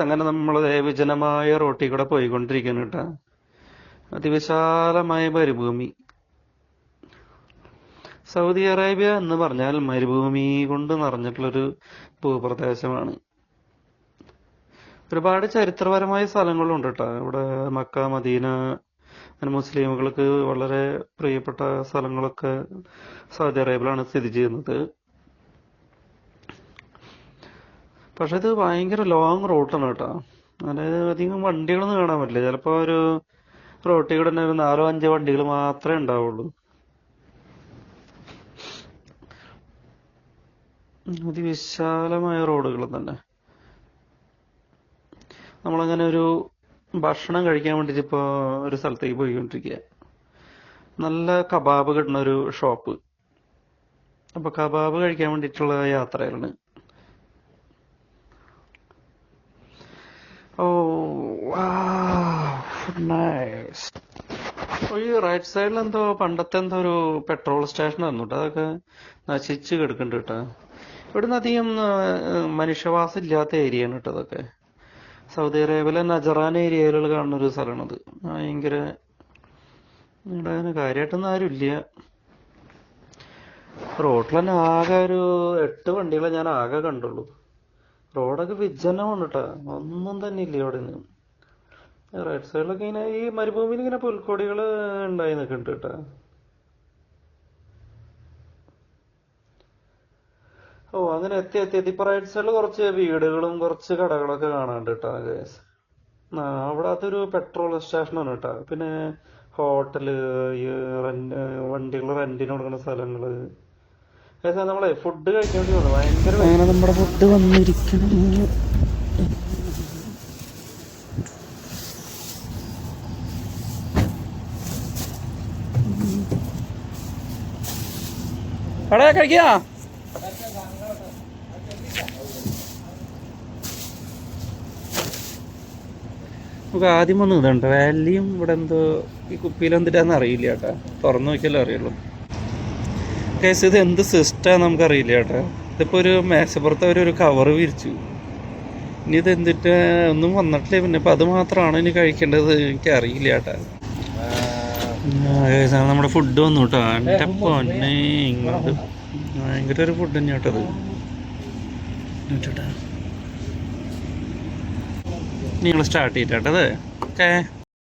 അങ്ങനെ നമ്മൾ വിജനമായ റോട്ടിൽ കൂടെ പോയിക്കൊണ്ടിരിക്കുന്നു കേട്ടാ. അതിവിശാലമായ മരുഭൂമി. സൗദി അറേബ്യ എന്ന് പറഞ്ഞാൽ മരുഭൂമി കൊണ്ട് നിറഞ്ഞിട്ടുള്ളൊരു ഭൂപ്രദേശമാണ്. ഒരുപാട് ചരിത്രപരമായ സ്ഥലങ്ങളുണ്ട് കേട്ടോ. ഇവിടെ മക്ക മദീന മുസ്ലിമുകൾക്ക് വളരെ പ്രിയപ്പെട്ട സ്ഥലങ്ങളൊക്കെ സൗദി അറേബ്യയിലാണ് സ്ഥിതി ചെയ്യുന്നത്. പക്ഷെ ഇത് ഭയങ്കര ലോങ് റൂട്ടാണ് കേട്ടോ. അതായത് അധികം വണ്ടികളൊന്നും കാണാൻ പറ്റില്ല. ചിലപ്പോൾ ഒരു റോട്ടിൽ കൂടെ തന്നെ ഒരു നാലോ അഞ്ചോ വണ്ടികൾ മാത്രമേ ഉണ്ടാവുള്ളൂ. അതിവിശാലമായ റോഡുകൾ തന്നെ. നമ്മളങ്ങനെ ഒരു ഭക്ഷണം കഴിക്കാൻ വേണ്ടിയിട്ട് ഇപ്പോൾ ഒരു സ്ഥലത്തേക്ക് പോയിക്കൊണ്ടിരിക്കുക നല്ല കബാബ് കിട്ടുന്ന ഒരു ഷോപ്പ് അപ്പൊ കബാബ് കഴിക്കാൻ വേണ്ടിയിട്ടുള്ള യാത്രയാണ്. ഓ നൈസ് ഈ റൈറ്റ് സൈഡിൽ എന്തോ പണ്ടത്തെ എന്തോ ഒരു പെട്രോൾ സ്റ്റേഷൻ ആയിരുന്നു കേട്ടോ അതൊക്കെ നശിച്ച് കിടക്കുന്നുണ്ട് കേട്ടോ. ഇവിടുന്ന് അധികം മനുഷ്യവാസം ഇല്ലാത്ത ഏരിയയാണ് കേട്ടോ അതൊക്കെ സൗദി അറേബ്യയിലെ നജറാൻ ഏരിയയിൽ കാണുന്ന ഒരു സ്ഥലമാണത്. ഭയങ്കര കാര്യമായിട്ടൊന്നും ആരും ഇല്ല. റോട്ടിൽ തന്നെ ആകെ ഒരു എട്ട് വണ്ടികളെ ഞാൻ ആകെ കണ്ടുള്ളൂ. റോഡൊക്കെ വിജനമാണ് കേട്ടോ ഒന്നും തന്നെ ഇല്ല ഇവിടെ നിന്ന് റൈറ്റ് സൈഡിലൊക്കെ ഇങ്ങനെ ഈ മരുഭൂമിയിൽ ഇങ്ങനെ പുൽക്കൊടികൾ ഉണ്ടായി നിൽക്കുന്നുണ്ട് കേട്ടോ. ഓ അങ്ങനെ എത്തി എത്തി എത്തി. ഇപ്പൊ റൈറ്റ് സൈഡിൽ കുറച്ച് വീടുകളും കുറച്ച് കടകളൊക്കെ കാണാണ്ട് കേട്ടോ ഗേസ് അവിടെ അതൊരു പെട്രോൾ സ്റ്റേഷനാണ് കേട്ടോ. പിന്നെ ഹോട്ടൽ വണ്ടികൾ റെന്റിന് കൊടുക്കുന്ന സ്ഥലങ്ങൾ. നമ്മളെ ഫുഡ് നമ്മുടെ ഫുഡ് വന്നിരിക്കണം നമുക്ക് ആദ്യം ഒന്ന് ഇതുണ്ട്. വാലിയും ഇവിടെ എന്തോ ഈ കുപ്പിയിൽ എന്തിട്ടാന്ന് അറിയില്ല ചേട്ടാ തുറന്നു നോക്കിയാലേ അറിയുള്ളൂ. കേസ് ഇത് എന്ത് സിസ്റ്റാന്ന് നമുക്കറിയില്ല ചേട്ടാ ഇതിപ്പോ ഒരു മേശപ്പുറത്ത് അവർ ഒരു കവർ വിരിച്ചു. ഇനി ഇത് എന്തിട്ട് ഒന്നും വന്നിട്ടില്ല പിന്നെ. ഇപ്പൊ അത് മാത്രമാണ് ഇനി കഴിക്കേണ്ടത് എനിക്ക് അറിയില്ല ചേട്ടാ നമ്മുടെ ഫുഡ് വന്നു കേട്ടോ. എന്റെ പൊന്നെ ഇങ്ങോട്ട് ഭയങ്കര ഒരു ഫുഡ് തന്നെ കേട്ടത് നിങ്ങൾ സ്റ്റാർട്ട് ചെയ്തിട്ടത് ഓക്കേ.